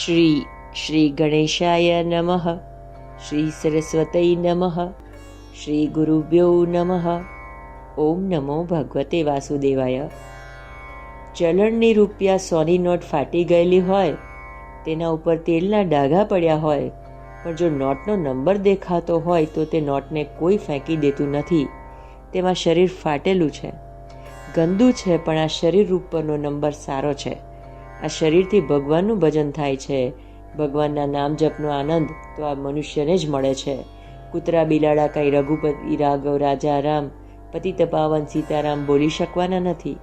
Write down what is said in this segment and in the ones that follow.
શ્રી શ્રી ગણેશાય નમઃ શ્રી સરસ્વતય નમઃ શ્રી ગુરુભ્યો નમઃ ઓમ નમો ભગવતે વાસુદેવાય ચલણની રૂપિયા સોની નોટ ફાટી ગયેલી હોય, તેના ઉપર તેલના ડાઘા પડ્યા હોય, પણ જો નોટનો નંબર દેખાતો હોય તો તે નોટને કોઈ ફેંકી દેતું નથી, તેમાં શરીર ફાટેલું છે, ગંદુ છે, પણ આ શરીર ઉપરનો નંબર સારો છે. આ શરીરથી ભગવાનનું ભજન થાય છે. ભગવાનના નામ જપનો આનંદ તો આ મનુષ્યને જ મળે છે. કૂતરા, બિલાડા, કાંઈ રઘુપતિ, રાઘવ, રાજા, રામ, પતિ તપાવન, સીતારામ બોલી શકવાના નથી.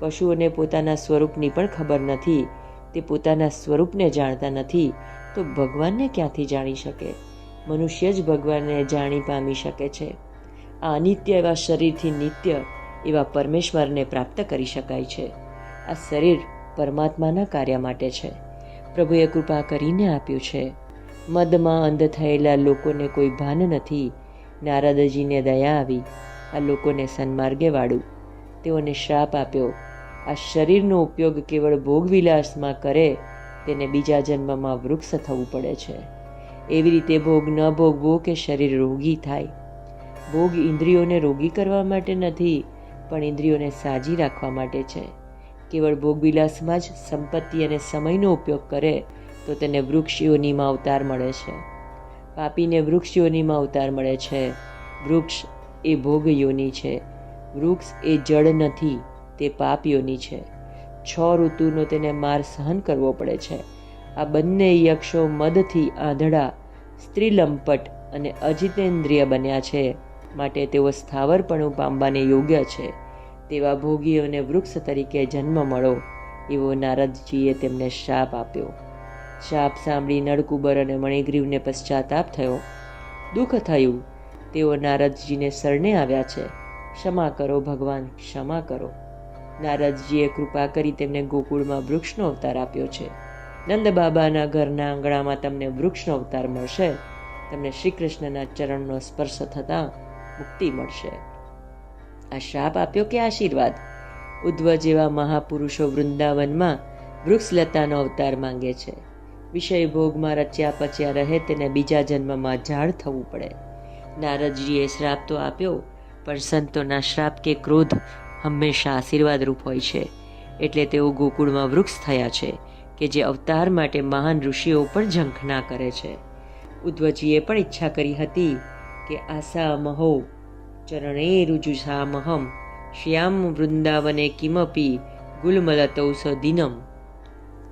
પશુઓને પોતાના સ્વરૂપની પણ ખબર નથી. તે પોતાના સ્વરૂપને જાણતા નથી. તો ભગવાનને ક્યાંથી જાણી શકે? મનુષ્ય જ ભગવાનને જાણી પામી શકે છે. આ અનિત્ય એવા શરીરથી નિત્ય એવા પરમેશ્વરને પ્રાપ્ત કરી શકાય છે. આ શરીર પરમાત્માના કાર્ય માટે છે. પ્રભુએ કૃપા કરીને આપ્યું છે. મદમાં અંધ થયેલા લોકોને કોઈ ભાન નથી. નારદજીને દયા આવી. આ લોકોને સન્માર્ગે વાળું. તેઓને શ્રાપ આપ્યો. આ શરીરનો ઉપયોગ કેવળ ભોગવિલાસમાં કરે, તેને બીજા જન્મમાં વૃક્ષ થવું પડે છે. એવી રીતે ભોગ ન ભોગવો કે શરીર રોગી થાય. ભોગ ઇન્દ્રિયોને રોગી કરવા માટે નથી, પણ ઇન્દ્રિયોને સાજી રાખવા માટે છે. કેવળ ભોગવિલાસમાં જ સંપત્તિ અને સમયનો ઉપયોગ કરે, તો તેને વૃક્ષ યોનિમાં અવતાર મળે છે. પાપીને વૃક્ષ યોનિમાં અવતાર મળે છે. વૃક્ષ એ ભોગ યોની છે. વૃક્ષ એ જળ નથી, તે પાપ છે. છ ઋતુનો તેને માર સહન કરવો પડે છે. આ બંને યક્ષો મદથી આંધળા, સ્ત્રીલંપટ અને અજિતેન્દ્રિય બન્યા છે. માટે તેઓ સ્થાવરપણું પામવાને યોગ્ય છે. તેવા ભોગીઓને વૃક્ષ તરીકે જન્મ મળો, એવો નારદજીએ તેમને શાપ આપ્યો. શાપ સાંભળી નળકુબર અને મણિગ્રીવને પશ્ચાતાપ થયો. દુઃખ થયું. તેઓ નારદજીને શરણે આવ્યા છે. ક્ષમા કરો, ભગવાન, ક્ષમા કરો. નારદજીએ કૃપા કરી તેમને ગોકુળમાં વૃક્ષનો અવતાર આપ્યો છે. નંદ બાબાના ઘરના આંગણામાં તમને વૃક્ષનો અવતાર મળશે. તમને શ્રી કૃષ્ણના ચરણનો સ્પર્શ થતાં મુક્તિ મળશે. આ શ્રાપ આપ્યો કે આશીર્વાદ? ઉદ્ધવ જેવા મહાપુરુષો વૃંદાવનમાં વૃક્ષલતાનો અવતાર માંગે છે. વિષય ભોગમાં રચ્યા પચ્યા રહે તેને બીજા જન્મમાં ઝાડ થવું પડે. નારદજીએ શ્રાપ તો આપ્યો, પણ સંતોના શ્રાપ કે ક્રોધ હંમેશા આશીર્વાદરૂપ હોય છે. એટલે તેઓ ગોકુળમાં વૃક્ષ થયા છે, કે જે અવતાર માટે મહાન ઋષિઓ પણ ઝંખના કરે છે. ઉદ્વજીએ પણ ઈચ્છા કરી હતી કે આશા મહો ચરણે રુજુષામહમ શ્યામ વૃંદાવને કિમપી ગુલમલતૌષધિનમ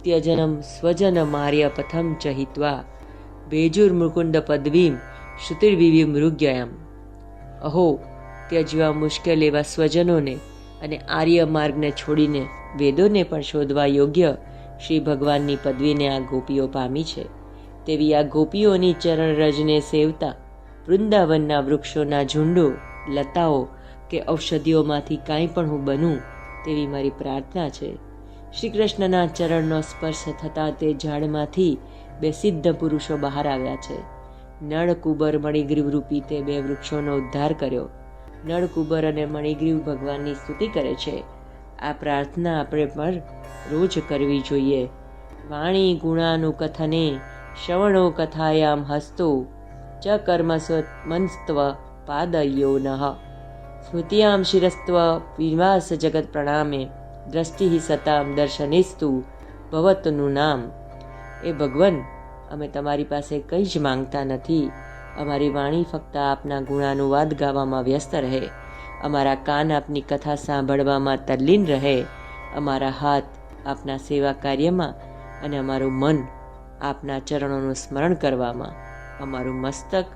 ત્યજનમ સ્વજન માર્ય પથમ ચહિત્વા ભેજુર્મુકુંદ પદવીમ શ્રુતિર્વિવી મૃગ્યયમ અહો ત્યજવા મુશ્કેલ એવા સ્વજનોને અને આર્ય માર્ગને છોડીને વેદોને પણ શોધવા યોગ્ય શ્રી ભગવાનની પદવીને આ ગોપીઓ પામી છે। તેવી આ ગોપીઓની ચરણ રજને સેવતા વૃંદાવનના વૃક્ષોના ઝુંડો લતાઓ, કે ઔષધિઓમાંથી કાંઈ પણ હું બનું, તેવી મારી પ્રાર્થના છે. શ્રી કૃષ્ણના ચરણનો સ્પર્શ થતાં તે ઝાડમાંથી બે સિદ્ધ પુરુષો બહાર આવ્યા છે. નળ કુબર મણિગ્રીવ રૂપી તે બે વૃક્ષોનો ઉદ્ધાર કર્યો. નળ કુબર અને મણિગ્રીવ ભગવાનની સ્તુતિ કરે છે. આ પ્રાર્થના આપણે પણ રોજ કરવી જોઈએ. વાણી ગુણાનું કથને, શ્રવણો કથાયામ હસ્તો, ચ કર્મસ્વ મનસ્ત્વ પાદયો નઃ સ્મૃતિયામ શિરસ્ત્વ વિવાસ જગત પ્રણામે દ્રષ્ટિ સતામ દર્શનેસ્તુ ભવતનું નામ એ ભગવાન અમે તમારી પાસે કંઈ જ માંગતા નથી। અમારી વાણી ફક્ત આપના ગુણાનુવાદ ગાવામાં વ્યસ્ત રહે। અમારા કાન આપની કથા સાંભળવામાં તલ્લીન રહે। અમારા હાથ આપના સેવા કાર્યમાં અને અમારું મન આપના ચરણોનું સ્મરણ કરવામાં, અમારું મસ્તક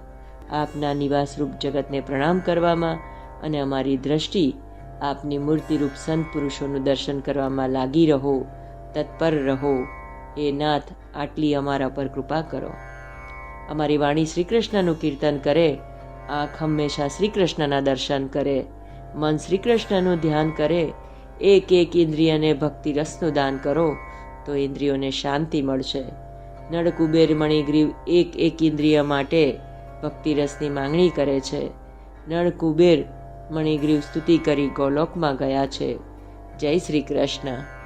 આપના નિવાસરૂપ જગતને પ્રણામ કરવામાં અને અમારી દ્રષ્ટિ આપની મૂર્તિરૂપ સંત પુરુષોનું દર્શન કરવામાં લાગી રહો, તત્પર રહો. એ નાથ આટલી અમારા પર કૃપા કરો. અમારી વાણી શ્રી કૃષ્ણનું કીર્તન કરે, આંખ હંમેશા શ્રી કૃષ્ણના દર્શન કરે, મન શ્રી કૃષ્ણનું ધ્યાન કરે, એક એક ઇન્દ્રિયને ભક્તિ રસનું દાન કરો, તો ઇન્દ્રિયોને શાંતિ મળશે. નળ કુબેર મણિગ્રીવ એક એક ઇન્દ્રિય માટે ભક્તિ રસની માંગણી કરે છે. નળ કુબેર, મણિગ્રીવ સ્તુતિ કરી ગોલોકમાં ગયા છે. જય શ્રી કૃષ્ણ.